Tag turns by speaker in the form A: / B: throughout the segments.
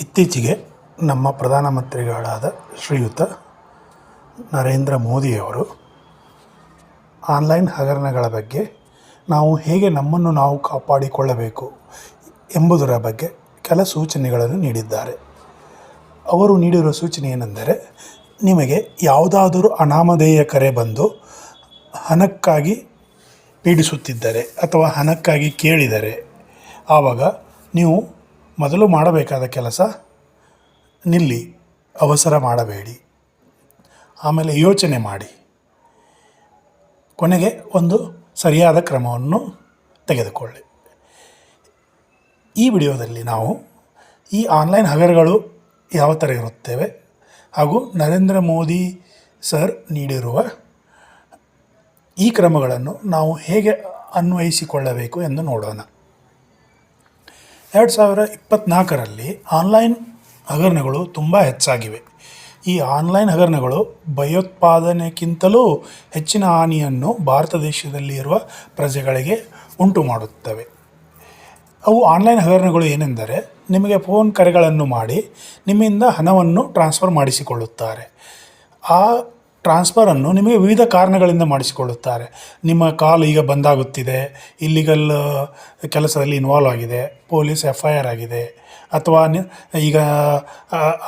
A: ಇತ್ತೀಚೆಗೆ ನಮ್ಮ ಪ್ರಧಾನಮಂತ್ರಿಗಳಾದ ಶ್ರೀಯುತ ನರೇಂದ್ರ ಮೋದಿಯವರು ಆನ್ಲೈನ್ ಹಗರಣಗಳ ಬಗ್ಗೆ ನಾವು ಹೇಗೆ ನಮ್ಮನ್ನು ನಾವು ಕಾಪಾಡಿಕೊಳ್ಳಬೇಕು ಎಂಬುದರ ಬಗ್ಗೆ ಕೆಲ ಸೂಚನೆಗಳನ್ನು ನೀಡಿದ್ದಾರೆ. ಅವರು ನೀಡಿರುವ ಸೂಚನೆ ಏನೆಂದರೆ, ನಿಮಗೆ ಯಾವುದಾದರೂ ಅನಾಮಧೇಯ ಕರೆ ಬಂದು ಹಣಕ್ಕಾಗಿ ಪೀಡಿಸುತ್ತಿದ್ದರೆ ಅಥವಾ ಹಣಕ್ಕಾಗಿ ಕೇಳಿದರೆ, ಆವಾಗ ನೀವು ಮೊದಲು ಮಾಡಬೇಕಾದ ಕೆಲಸ, ನಿಲ್ಲಿ, ಅವಸರ ಮಾಡಬೇಡಿ. ಆಮೇಲೆ ಯೋಚನೆ ಮಾಡಿ. ಕೊನೆಗೆ ಒಂದು ಸರಿಯಾದ ಕ್ರಮವನ್ನು ತೆಗೆದುಕೊಳ್ಳಿ. ಈ ವಿಡಿಯೋದಲ್ಲಿ ನಾವು ಈ ಆನ್ಲೈನ್ ಹಗರಗಳು ಯಾವ ಥರ ಇರುತ್ತೇವೆ ಹಾಗೂ ನರೇಂದ್ರ ಮೋದಿ ಸರ್ ನೀಡಿರುವ ಈ ಕ್ರಮಗಳನ್ನು ನಾವು ಹೇಗೆ ಅನ್ವಯಿಸಿಕೊಳ್ಳಬೇಕು ಎಂದು ನೋಡೋಣ. ಎರಡು ಸಾವಿರ ಇಪ್ಪತ್ತ್ನಾಲ್ಕರಲ್ಲಿ ಆನ್ಲೈನ್ ಹಗರಣಗಳು ತುಂಬ ಹೆಚ್ಚಾಗಿವೆ. ಈ ಆನ್ಲೈನ್ ಹಗರಣಗಳು ಭಯೋತ್ಪಾದನೆಗಿಂತಲೂ ಹೆಚ್ಚಿನ ಹಾನಿಯನ್ನು ಭಾರತ ದೇಶದಲ್ಲಿ ಇರುವ ಪ್ರಜೆಗಳಿಗೆ ಉಂಟು ಮಾಡುತ್ತವೆ. ಅವು ಆನ್ಲೈನ್ ಹಗರಣಗಳು ಏನೆಂದರೆ, ನಿಮಗೆ ಫೋನ್ ಕರೆಗಳನ್ನು ಮಾಡಿ ನಿಮ್ಮಿಂದ ಹಣವನ್ನು ಟ್ರಾನ್ಸ್ಫರ್ ಮಾಡಿಸಿಕೊಳ್ಳುತ್ತಾರೆ. ಆ ಟ್ರಾನ್ಸ್ಫರನ್ನು ನಿಮಗೆ ವಿವಿಧ ಕಾರಣಗಳಿಂದ ಮಾಡಿಸಿಕೊಳ್ಳುತ್ತಾರೆ. ನಿಮ್ಮ ಕಾಲ್ ಈಗ ಬಂದಾಗುತ್ತಿದೆ. ಇಲ್ಲಿಗಲ್ ಕೆಲಸದಲ್ಲಿ ಇನ್ವಾಲ್ವ್ ಆಗಿದೆ. ಪೊಲೀಸ್ ಎಫ್ ಐ ಆರ್ ಆಗಿದೆ. ಅಥವಾ ಈಗ,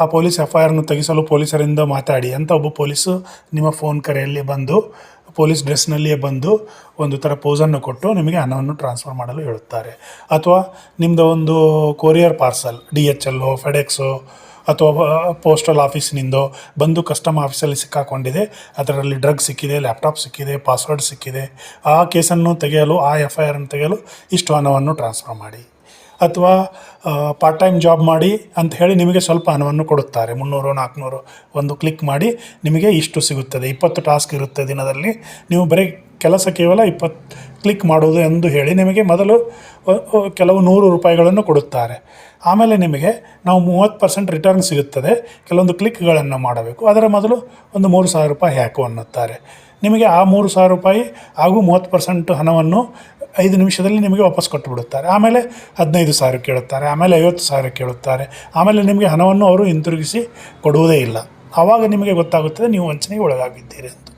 A: ಆ- ಪೊಲೀಸ್ ಎಫ್ ಐ ಆರನ್ನು ತೆಗೆಸಲು ಪೊಲೀಸರಿಂದ ಮಾತಾಡಿ ಅಂತ ಒಬ್ಬ ಪೊಲೀಸು ನಿಮ್ಮ ಫೋನ್ ಕರೆಯಲ್ಲಿ ಬಂದು, ಪೊಲೀಸ್ ಡ್ರೆಸ್ನಲ್ಲಿಯೇ ಬಂದು ಒಂದು ಥರ ಪೋಸನ್ನು ಕೊಟ್ಟು ನಿಮಗೆ ಹಣವನ್ನು ಟ್ರಾನ್ಸ್ಫರ್ ಮಾಡಲು ಹೇಳುತ್ತಾರೆ. ಅಥವಾ ನಿಮ್ಮದು ಒಂದು ಕೊರಿಯರ್ ಪಾರ್ಸಲ್ ಡಿ ಎಚ್ ಎಲ್ಲು ಫೆಡೆಕ್ಸು ಅಥವಾ ಪೋಸ್ಟಲ್ ಆಫೀಸ್ನಿಂದೋ ಬಂದು ಕಸ್ಟಮ್ ಆಫೀಸಲ್ಲಿ ಸಿಕ್ಕಾಕೊಂಡಿದೆ. ಅದರಲ್ಲಿ ಡ್ರಗ್ ಸಿಕ್ಕಿದೆ ಲ್ಯಾಪ್ಟಾಪ್ ಸಿಕ್ಕಿದೆ ಪಾಸ್ವರ್ಡ್ ಸಿಕ್ಕಿದೆ. ಆ ಕೇಸನ್ನು ತೆಗೆಯಲು, ಆ ಎಫ್ ಐ ಆರನ್ನು ತೆಗೆಯಲು ಇಷ್ಟು ಹಣವನ್ನು ಟ್ರಾನ್ಸ್ಫರ್ ಮಾಡಿ. ಅಥವಾ ಪಾರ್ಟ್ ಟೈಮ್ ಜಾಬ್ ಮಾಡಿ ಅಂತ ಹೇಳಿ ನಿಮಗೆ ಸ್ವಲ್ಪ ಹಣವನ್ನು ಕೊಡುತ್ತಾರೆ. ಮುನ್ನೂರು ನಾಲ್ಕುನೂರು ಒಂದು ಕ್ಲಿಕ್ ಮಾಡಿ ನಿಮಗೆ ಇಷ್ಟು ಸಿಗುತ್ತದೆ. ಇಪ್ಪತ್ತು ಟಾಸ್ಕ್ ಇರುತ್ತೆ ದಿನದಲ್ಲಿ. ನೀವು ಬರೀ ಕೆಲಸ ಕೇವಲ ಇಪ್ಪತ್ತು ಕ್ಲಿಕ್ ಮಾಡುವುದು ಎಂದು ಹೇಳಿ ನಿಮಗೆ ಮೊದಲು ಕೆಲವು ನೂರು ರೂಪಾಯಿಗಳನ್ನು ಕೊಡುತ್ತಾರೆ. ಆಮೇಲೆ ನಿಮಗೆ ನಾವು ಮೂವತ್ತು ಪರ್ಸೆಂಟ್ ರಿಟರ್ನ್ ಸಿಗುತ್ತದೆ. ಕೆಲವೊಂದು ಕ್ಲಿಕ್ಗಳನ್ನು ಮಾಡಬೇಕು. ಅದರ ಮೊದಲು ಒಂದು ಮೂರು ಸಾವಿರ ರೂಪಾಯಿ ಹಾಕು ಅನ್ನುತ್ತಾರೆ. ನಿಮಗೆ ಆ ಮೂರು ಸಾವಿರ ರೂಪಾಯಿ ಹಾಗೂ ಮೂವತ್ತು ಪರ್ಸೆಂಟ್ ಹಣವನ್ನು ಐದು ನಿಮಿಷದಲ್ಲಿ ನಿಮಗೆ ವಾಪಸ್ ಕೊಟ್ಟುಬಿಡುತ್ತಾರೆ. ಆಮೇಲೆ ಹದಿನೈದು ಸಾವಿರ ಕೇಳುತ್ತಾರೆ. ಆಮೇಲೆ ಐವತ್ತು ಸಾವಿರ ಕೇಳುತ್ತಾರೆ. ಆಮೇಲೆ ನಿಮಗೆ ಹಣವನ್ನು ಅವರು ಹಿಂತಿರುಗಿಸಿ ಕೊಡುವುದೇ ಇಲ್ಲ. ಆವಾಗ ನಿಮಗೆ ಗೊತ್ತಾಗುತ್ತದೆ ನೀವು ವಂಚನೆಗೆ ಒಳಗಾಗಿದ್ದೀರಿ ಅಂತ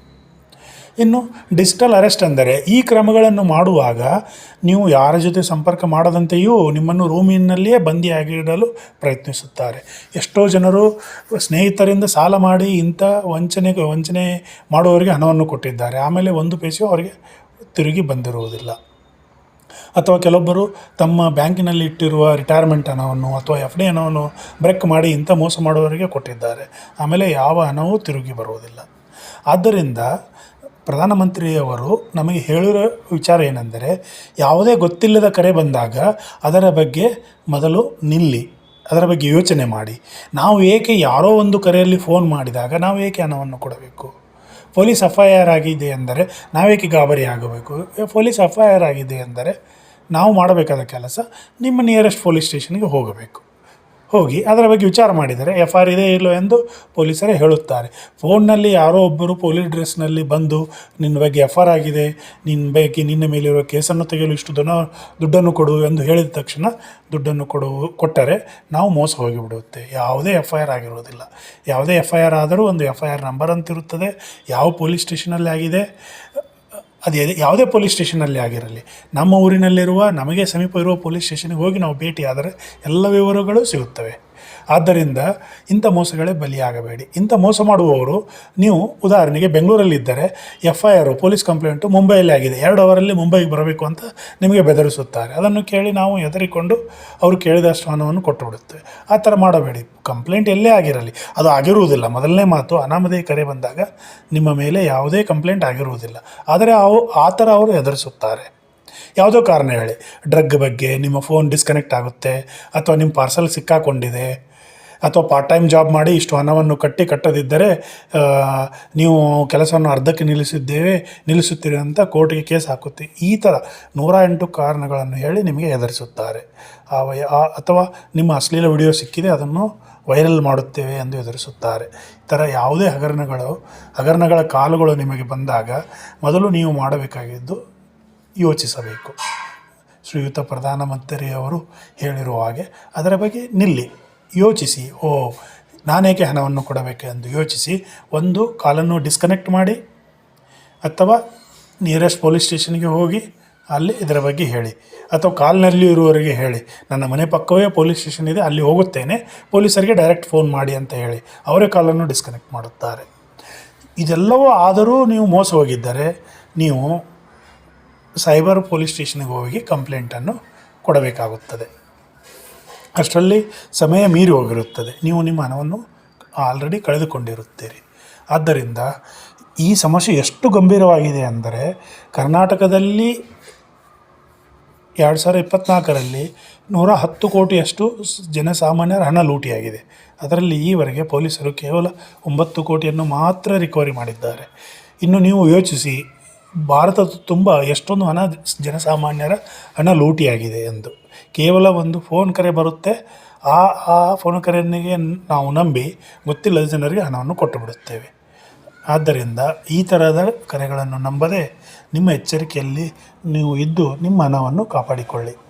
A: ಇನ್ನು ಡಿಜಿಟಲ್ ಅರೆಸ್ಟ್ ಅಂದರೆ ಈ ಕ್ರಮಗಳನ್ನು ಮಾಡುವಾಗ ನೀವು ಯಾರ ಜೊತೆ ಸಂಪರ್ಕ ಮಾಡದಂತೆಯೂ ನಿಮ್ಮನ್ನು ರೂಮಿನಲ್ಲಿಯೇ ಬಂದಿಯಾಗಿಡಲು ಪ್ರಯತ್ನಿಸುತ್ತಾರೆ. ಎಷ್ಟೋ ಜನರು ಸ್ನೇಹಿತರಿಂದ ಸಾಲ ಮಾಡಿ ಇಂಥ ವಂಚನೆಗೆ ವಂಚನೆ ಮಾಡುವವರಿಗೆ ಹಣವನ್ನು ಕೊಟ್ಟಿದ್ದಾರೆ. ಆಮೇಲೆ ಒಂದು ಪೈಸೆಯೂ ಅವರಿಗೆ ತಿರುಗಿ ಬಂದಿರುವುದಿಲ್ಲ. ಅಥವಾ ಕೆಲವೊಬ್ಬರು ತಮ್ಮ ಬ್ಯಾಂಕಿನಲ್ಲಿ ಇಟ್ಟಿರುವ ರಿಟೈರ್ಮೆಂಟ್ ಹಣವನ್ನು ಅಥವಾ ಎಫ್ ಡಿ ಹಣವನ್ನು ಬ್ರೇಕ್ ಮಾಡಿ ಇಂಥ ಮೋಸ ಮಾಡುವವರಿಗೆ ಕೊಟ್ಟಿದ್ದಾರೆ. ಆಮೇಲೆ ಯಾವ ಹಣವೂ ತಿರುಗಿ ಬರುವುದಿಲ್ಲ. ಆದ್ದರಿಂದ ಪ್ರಧಾನಮಂತ್ರಿಯವರು ನಮಗೆ ಹೇಳಿರೋ ವಿಚಾರ ಏನೆಂದರೆ, ಯಾವುದೇ ಗೊತ್ತಿಲ್ಲದ ಕರೆ ಬಂದಾಗ ಅದರ ಬಗ್ಗೆ ಮೊದಲು ನಿಲ್ಲಿ, ಅದರ ಬಗ್ಗೆ ಯೋಚನೆ ಮಾಡಿ. ನಾವು ಏಕೆ ಯಾರೋ ಒಂದು ಕರೆಯಲ್ಲಿ ಫೋನ್ ಮಾಡಿದಾಗ ನಾವು ಏಕೆ ಹಣವನ್ನು ಕೊಡಬೇಕು? ಪೊಲೀಸ್ ಎಫ್ ಐ ಆರ್ ಆಗಿದೆ ಎಂದರೆ ನಾವೇಕೆ ಗಾಬರಿ ಆಗಬೇಕು? ಪೊಲೀಸ್ ಎಫ್ ಐ ಆರ್ ಆಗಿದೆ ಎಂದರೆ ನಾವು ಮಾಡಬೇಕಾದ ಕೆಲಸ ನಿಮ್ಮ ನಿಯರೆಸ್ಟ್ ಪೊಲೀಸ್ ಸ್ಟೇಷನ್ಗೆ ಹೋಗಬೇಕು. ಹೋಗಿ ಅದರ ಬಗ್ಗೆ ವಿಚಾರ ಮಾಡಿದರೆ, ಎಫ್ ಆರ್ ಇದೆ ಇಲ್ಲೋ ಎಂದು ಪೊಲೀಸರೇ ಹೇಳುತ್ತಾರೆ. ಫೋನ್ನಲ್ಲಿ ಯಾರೋ ಒಬ್ಬರು ಪೊಲೀಸ್ ಡ್ರೆಸ್ನಲ್ಲಿ ಬಂದು, ನಿನ್ನ ಬಗ್ಗೆ ಎಫ್ ಆರ್ ಆಗಿದೆ, ನಿನ್ನ ಬಗ್ಗೆ, ನಿನ್ನ ಮೇಲಿರುವ ಕೇಸನ್ನು ತೆಗೆಯಲು ಇಷ್ಟು ದನ, ದುಡ್ಡನ್ನು ಕೊಡು ಎಂದು ಹೇಳಿದ ತಕ್ಷಣ ದುಡ್ಡನ್ನು ಕೊಡು, ಕೊಟ್ಟರೆ ನಾವು ಮೋಸ ಹೋಗಿಬಿಡುತ್ತೆ. ಯಾವುದೇ ಎಫ್ ಐ ಆರ್ ಆಗಿರುವುದಿಲ್ಲ ಯಾವುದೇ ಎಫ್ ಐ ಆರ್ ಆದರೂ ಒಂದು ಎಫ್ ಐ ಆರ್ ನಂಬರ್ ಅಂತಿರುತ್ತದೆ. ಯಾವ ಪೊಲೀಸ್ ಸ್ಟೇಷನಲ್ಲಿ ಆಗಿದೆ? ಅದು ಯಾವುದೇ ಪೊಲೀಸ್ ಸ್ಟೇಷನಲ್ಲಿ ಆಗಿರಲಿ, ನಮ್ಮ ಊರಿನಲ್ಲಿರುವ, ನಮಗೆ ಸಮೀಪ ಇರುವ ಪೊಲೀಸ್ ಸ್ಟೇಷನ್ಗೆ ಹೋಗಿ ನಾವು ಭೇಟಿಯಾದರೆ ಎಲ್ಲ ವಿವರಗಳು ಸಿಗುತ್ತವೆ. ಆದ್ದರಿಂದ ಇಂಥ ಮೋಸಗಳೇ ಬಲಿಯಾಗಬೇಡಿ. ಇಂಥ ಮೋಸ ಮಾಡುವವರು ನೀವು ಉದಾಹರಣೆಗೆ ಬೆಂಗಳೂರಲ್ಲಿದ್ದರೆ F I R police complaint ಮುಂಬೈಯಲ್ಲಿ ಆಗಿದೆ. ಎರಡು ಅವರಲ್ಲಿ ಮುಂಬೈಗೆ ಬರಬೇಕು ಅಂತ ನಿಮಗೆ ಬೆದರಿಸುತ್ತಾರೆ. ಅದನ್ನು ಕೇಳಿ ನಾವು ಹೆದರಿಕೊಂಡು ಅವರು ಕೇಳಿದ ಹಣವನ್ನು ಕೊಟ್ಟು ಬಿಡುತ್ತೇವೆ ಆ ಥರ ಮಾಡಬೇಡಿ. ಕಂಪ್ಲೇಂಟ್ ಎಲ್ಲೇ ಆಗಿರಲಿ. ಅದು ಆಗಿರುವುದಿಲ್ಲ. ಮೊದಲನೇ ಮಾತು ಅನಾಮಧೇಯ ಕರೆ ಬಂದಾಗ ನಿಮ್ಮ ಮೇಲೆ ಯಾವುದೇ ಕಂಪ್ಲೇಂಟ್ ಆಗಿರುವುದಿಲ್ಲ. ಆದರೆ ಅವು ಆ ಥರ ಅವರು ಹೆದರಿಸುತ್ತಾರೆ. ಯಾವುದೋ ಕಾರಣ ಹೇಳಿ. ಡ್ರಗ್ ಬಗ್ಗೆ ನಿಮ್ಮ ಫೋನ್ ಡಿಸ್ಕನೆಕ್ಟ್ ಆಗುತ್ತೆ, ಅಥವಾ ನಿಮ್ಮ ಪಾರ್ಸಲ್ ಸಿಕ್ಕಾಕೊಂಡಿದೆ, ಅಥವಾ ಪಾರ್ಟ್ ಟೈಮ್ ಜಾಬ್ ಮಾಡಿ ಇಷ್ಟು ಹಣವನ್ನು ಕಟ್ಟಿ ಕಟ್ಟದಿದ್ದರೆ ನೀವು ಕೆಲಸವನ್ನು ಅರ್ಧಕ್ಕೆ ನಿಲ್ಲಿಸಿದ್ದೇವೆ, ನಿಲ್ಲಿಸುತ್ತೀರಿ ಅಂತ ಕೋರ್ಟಿಗೆ ಕೇಸ್ ಹಾಕುತ್ತೆ. ಈ ಥರ ನೂರ ಎಂಟು ಕಾರಣಗಳನ್ನು ಹೇಳಿ ನಿಮಗೆ ವಯ ಅಥವಾ ನಿಮ್ಮ ಅಶ್ಲೀಲ ವಿಡಿಯೋ ಸಿಕ್ಕಿದೆ, ಅದನ್ನು ವೈರಲ್ ಮಾಡುತ್ತೇವೆ ಎಂದು ಎದುರಿಸುತ್ತಾರೆ. ಈ ಥರ ಯಾವುದೇ ಹಗರಣಗಳು, ಹಗರಣಗಳ ಕಾಲುಗಳು ನಿಮಗೆ ಬಂದಾಗ ಮೊದಲು ನೀವು ಮಾಡಬೇಕಾಗಿದ್ದು ಯೋಚಿಸಬೇಕು. ಶ್ರೀಯುತ ಪ್ರಧಾನಮಂತ್ರಿಯವರು ಹೇಳಿರುವ ಹಾಗೆ ಅದರ ಬಗ್ಗೆ ನಿಲ್ಲಿ, ಯೋಚಿಸಿ. ಓ, ನಾನೇಕೆ ಹಣವನ್ನು ಕೊಡಬೇಕು ಎಂದು ಯೋಚಿಸಿ ಒಂದು ಕಾಲನ್ನು ಡಿಸ್ಕನೆಕ್ಟ್ ಮಾಡಿ, ಅಥವಾ ನಿಯರೆಸ್ಟ್ ಪೊಲೀಸ್ ಸ್ಟೇಷನ್ಗೆ ಹೋಗಿ ಅಲ್ಲಿ ಇದರ ಬಗ್ಗೆ ಹೇಳಿ, ಅಥವಾ ಕಾಲ್ನಲ್ಲಿ ಇರುವವರಿಗೆ ಹೇಳಿ. ನನ್ನ ಮನೆ ಪಕ್ಕವೇ ಪೊಲೀಸ್ ಸ್ಟೇಷನ್ ಇದೆ, ಅಲ್ಲಿ ಹೋಗುತ್ತೇನೆ, ಪೊಲೀಸರಿಗೆ ಡೈರೆಕ್ಟ್ ಫೋನ್ ಮಾಡಿ ಅಂತ ಹೇಳಿ. ಅವರೇ ಕಾಲನ್ನು ಡಿಸ್ಕನೆಕ್ಟ್ ಮಾಡುತ್ತಾರೆ. ಇದೆಲ್ಲವೂ ಆದರೂ ನೀವು ಮೋಸ ಹೋಗಿದ್ದರೆ ನೀವು ಸೈಬರ್ ಪೊಲೀಸ್ ಸ್ಟೇಷನ್ಗೆ ಹೋಗಿ ಕಂಪ್ಲೇಂಟನ್ನು ಕೊಡಬೇಕಾಗುತ್ತದೆ. ಅಷ್ಟರಲ್ಲಿ ಸಮಯ ಮೀರಿ ಹೋಗಿರುತ್ತದೆ. ನೀವು ನಿಮ್ಮ ಹಣವನ್ನು ಆಲ್ರೆಡಿ ಕಳೆದುಕೊಂಡಿರುತ್ತೀರಿ. ಆದ್ದರಿಂದ ಈ ಸಮಸ್ಯೆ ಎಷ್ಟು ಗಂಭೀರವಾಗಿದೆ ಅಂದರೆ, ಕರ್ನಾಟಕದಲ್ಲಿ ಎರಡು ಸಾವಿರ ಇಪ್ಪತ್ತ್ನಾಲ್ಕರಲ್ಲಿ ನೂರ ಹತ್ತು ಕೋಟಿಯಷ್ಟು ಜನಸಾಮಾನ್ಯರ ಹಣ ಲೂಟಿಯಾಗಿದೆ. ಅದರಲ್ಲಿ ಈವರೆಗೆ ಪೊಲೀಸರು ಕೇವಲ ಒಂಬತ್ತು ಕೋಟಿಯನ್ನು ಮಾತ್ರ ರಿಕವರಿ ಮಾಡಿದ್ದಾರೆ. ಇನ್ನು ನೀವು ಯೋಚಿಸಿ ಭಾರತದ ತುಂಬ ಎಷ್ಟೊಂದು ಹಣ ಜನಸಾಮಾನ್ಯರ ಹಣ ಲೂಟಿಯಾಗಿದೆ ಎಂದು. ಕೇವಲ ಒಂದು ಫೋನ್ ಕರೆ ಬರುತ್ತೆ, ಆ ಆ ಫೋನ್ ಕರೆಯನ್ನಿಗೆ ನಾವು ನಂಬಿ ಗೊತ್ತಿಲ್ಲದ ಜನರಿಗೆ ಹಣವನ್ನು ಕೊಟ್ಟು ಬಿಡುತ್ತೇವೆ. ಆದ್ದರಿಂದ ಈ ಥರದ ಕರೆಗಳನ್ನು ನಂಬದೆ ನಿಮ್ಮ ಎಚ್ಚರಿಕೆಯಲ್ಲಿ ನೀವು ಇದ್ದು ನಿಮ್ಮ ಹಣವನ್ನು ಕಾಪಾಡಿಕೊಳ್ಳಿ.